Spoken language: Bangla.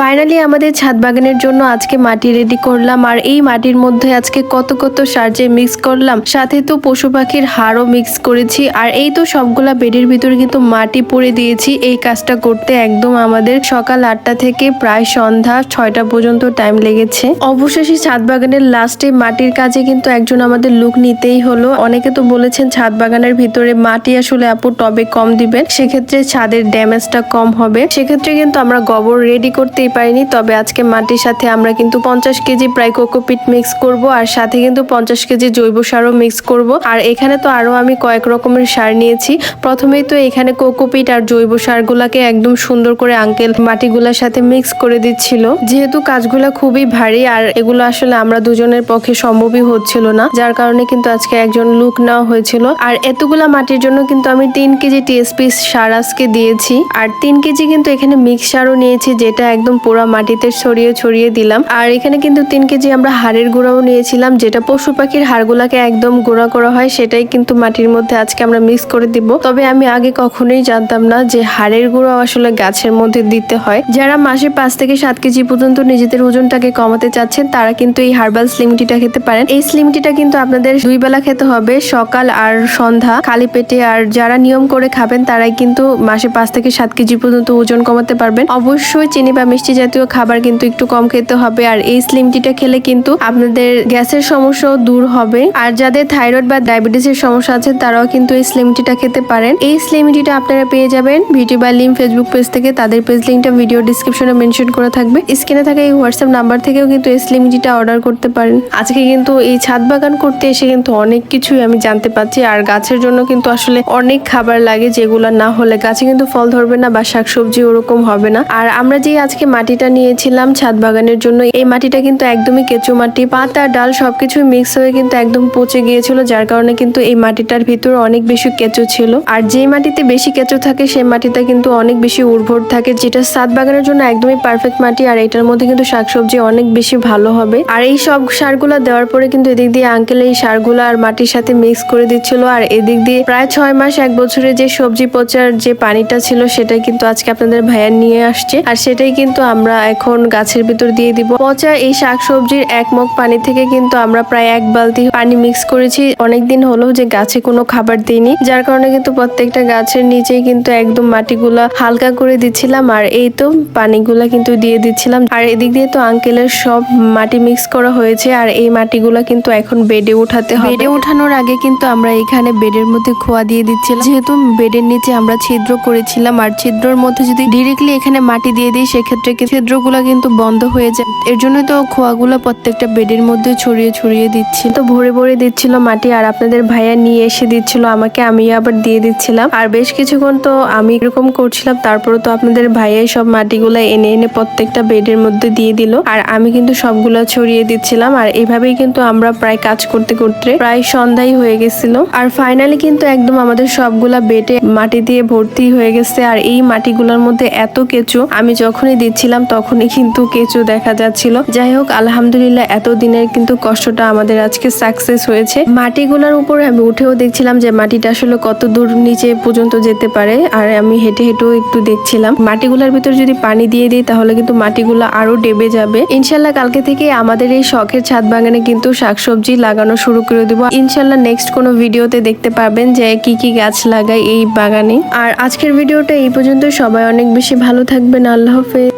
ফাইনালি আমাদের ছাদ বাগানের জন্য আজকে মাটি রেডি করলাম, আর এই মাটির মধ্যে আজকে কত কত সার যে মিক্স করলাম, সাথে তো পশু পাখির হাড়ও মিক্স করেছি, আর এই তো সবগুলা বেডের ভিতরে কিন্তু মাটি পরে দিয়েছি। এই কাজটা করতে একদম আমাদের সকাল আটটা থেকে প্রায় সন্ধ্যা ছয়টা পর্যন্ত টাইম লেগেছে। অবশেষে ছাদ বাগানের লাস্টে মাটির কাজে কিন্তু একজন আমাদের লুক নিতেই হলো। অনেকে তো বলেছেন ছাদ বাগানের ভিতরে মাটি আসলে আপু টবে কম দিবেন, সেক্ষেত্রে ছাদের ড্যামেজটা কম হবে। সেক্ষেত্রে কিন্তু আমরা গোবর রেডি করতেই পারিনি তবে আজকে মাটির সাথে আমরা কিন্তু পঞ্চাশ কেজি প্রায় কোকোপিট মিক্স করব আর সাথে কিন্তু পঞ্চাশ কেজি জৈব সারও মিক্স করব। আর এখানে তো আরও আমি কয়েক রকমের সার নিয়েছি। প্রথমেই তো এখানে কোকোপিট আর জৈব সারগুলাকে একদম সুন্দর করে আঙ্কেল মাটিগুলোর সাথে মিক্স করে দিচ্ছিল। যেহেতু কাজগুলো খুবই ভারী আর এগুলো আসলে আমরা দুজনের পক্ষে সম্ভবই হচ্ছিল না, যার কারণে কিন্তু আজকে একজন লুক নেওয়া হয়েছিল। আর এতগুলা মাটির জন্য কিন্তু আমি তিন কেজি টিএসপি সার আজকে দিয়েছি। আর তিন কেজি কিন্তু এখানে মিক্স সারও নিয়েছি, যেটা একদম পুরো মাটিতে ছড়িয়ে ছড়িয়ে দিলাম। আর এখানে কিন্তু তিন কেজি আমরা হাড়ের গুঁড়াও নিয়েছিলাম, যেটা পশু পাখির হাড়গুলাকে একদম গুঁড়া করা হয়, সেটাই কিন্তু মাটির মধ্যে আজকে আমরা মিক্স করে দিব। তবে আমি আগে কখনোই জানতাম না যে হাড়ের গুঁড়ো আসলে গাছের মধ্যে দিতে হয়। যারা মাসে পাঁচ থেকে সাত কেজি পর্যন্ত নিজেদের ওজনটাকে কমাতে চাচ্ছেন, তারা কিন্তু এই হার্বাল স্লিম টিটা খেতে পারেন। এই স্লিম টিটা কিন্তু আপনাদের দুই বেলা খেতে হবে, সকাল আর সন্ধ্যা। খালি পেটে আর যারা নিয়ম করে খাবেন, তারাই কিন্তু মাসে পাঁচ থেকে সাত কেজি পর্যন্ত ওজন কমাতে পারবেন। অবশ্যই চিনি বা মিষ্টি জাতীয় খাবার কিন্তু একটু কম খেতে হবে। আর এই স্লিম টিটা খেলে কিন্তু আপনাদের গ্যাসের সমস্যাও দূর হবে। আর যাদের থাইরয়েড বা ডায়াবেটিসের সমস্যা আছে, তারাও কিন্তু এই স্লিম টিটা খেতে পারেন। এই স্লিম টিটা আপনারা পেয়ে যাবেন ভিডিও বা লিঙ্ক ফেসবুক পেজ থেকে। তাদের পেজ লিঙ্কটা ভিডিও ডিসক্রিপশনে মেনশন করা থাকবে। স্ক্রিনে থাকা এই হোয়াটসঅ্যাপ নাম্বার থেকেও কিন্তু এই স্লিম টিটা অর্ডার করতে পারেন। আজকে কিন্তু এই ছাদ বাগান করতে এসে কিন্তু অনেক কিছুই আমি জানতে পারছি আর গাছের জন্য কিন্তু আসলে অনেক খাবার লাগে যেগুলো না হলে গাছে কিন্তু ফল ধরবে না বা শাকসবজি ওরকম হবে না। আর আমরা যে আজকে মাটিটা নিয়েছিলাম ছাদ বাগানের জন্য। এই মাটিটা কিন্তু একদমই কেঁচো মাটি, পাতা, ডাল সবকিছু মিক্স হয়ে কিন্তু একদম পচে গিয়েছিল, যার কারণে কিন্তু এই মাটিটার ভিতরে অনেক বেশি কেঁচো ছিল। আর যে মাটিতে বেশি কেঁচো থাকে, সেই মাটিটা কিন্তু অনেক বেশি উর্বর থাকে, যেটা ছাদ বাগানের জন্য একদমই পারফেক্ট মাটি, আর এটার মধ্যে কিন্তু শাকসবজি অনেক বেশি ভালো হবে। আর এই সব সারগুলো দেওয়ার পরে কিন্তু এদিক দিয়ে আঙ্কেল এই সারগুলো আর মাটির সাথে মিক্স করে দিচ্ছিল। আর এদিক দিয়ে প্রায় ছয় মাস, এক বছরে যে সবজি পচার যে পানিটা ছিল, সেটাই কিন্তু আজকে আপনাদের ভাইয়া নিয়ে আসছে। আর সেটাই কিন্তু আমরা এখন গাছের ভিতর দিয়ে দিব। পচা এই শাকসবজির এক মগ পানি থেকে কিন্তু আমরা প্রায় এক বালতি পানি মিক্স করেছি। অনেকদিন হলো যে গাছে কোনো খাবার দিইনি। যার কারণে কিন্তু প্রত্যেকটা গাছের নিচে কিন্তু একদম মাটিগুলা হালকা করে দিচ্ছিলাম। আর এই তো পানিগুলা কিন্তু দিয়ে দিচ্ছিলাম। আর এদিক দিয়ে তো আঙ্কেলের সব মাটি মিক্স করা হয়েছে। আর এই মাটিগুলা কিন্তু এখন বেডে উঠাতে হবে। বেডে উঠানোর আগে কিন্তু আমরা এখানে বেডের মধ্যে খোয়া দিয়ে দিচ্ছিলাম। যেহেতু বেডের নিচে আমরা ছিদ্র করেছিলাম। আর ছিদ্রর মধ্যে যদি ডিরেক্টলি এখানে মাটি দিয়ে দিই, সেক্ষেত্রে কি ছিদ্রগুলো কিন্তু বন্ধ হয়ে যায়। এর জন্য তো খোয়াগুলো প্রত্যেকটা বেডের মধ্যে ছড়িয়ে ছড়িয়ে দিচ্ছি। তো ভরে ভরে দিচ্ছিল মাটি আর আপনাদের ভাইয়া নিয়ে এসে দিচ্ছিল, আমাকে আমি আবার দিয়ে দিচ্ছিলাম। আর বেশ কিছুক্ষণ তো আমি এরকম করছিলাম তারপরে তো আপনাদের ভাইয়াই সব মাটিগুলো এনে এনে প্রত্যেকটা বেডের মধ্যে দিয়ে দিল। আর আমি কিন্তু সবগুলো ছড়িয়ে দিচ্ছিলাম, আর এভাবেই কিন্তু আমরা প্রায় কাজ করতে করতে প্রায় সন্ধ্যাই হয়ে গেছিল। আর ফাইনালি কিন্তু একদম আমাদের সবগুলা বেডে মাটি দিয়ে ভর্তি হয়ে গেছে, আর এই মাটিগুলোর মধ্যে এত কেঁচো, আমি যখনই দিচ্ছিলাম তখনই কিন্তু কেঁচো দেখা যাচ্ছিল। যাই হোক, আলহামদুলিল্লাহ, এতদিনের কিন্তু কষ্টটা আমাদের আজকে সাকসেস হয়েছে। মাটিগুলোর উপরে আমি উঠেও দেখছিলাম যে মাটিটা আসলে কত দূর নিচে পর্যন্ত যেতে পারে, আর আমি হেঁটে হেঁটেও একটু দেখছিলাম। মাটিগুলোর ভিতর যদি পানি দিয়ে দিই, তাহলে কিন্তু মাটিগুলো আরও ডেবে যাবে। ইনশাল্লাহ কালকে থেকে আমাদের এই শখের ছাদ বাগানে কিন্তু শাকসবজি লাগানো শুরু করে দিব। ইনশাল্লাহ নেক্সট কোনো ভিডিওতে দেখতে পারবেন যে কি কি গাছ লাগাই এই বাগানে। আর আজকের ভিডিওটা এই পর্যন্ত সবাই অনেক বেশি ভালো থাকবেন। আল্লাহ হাফেজ।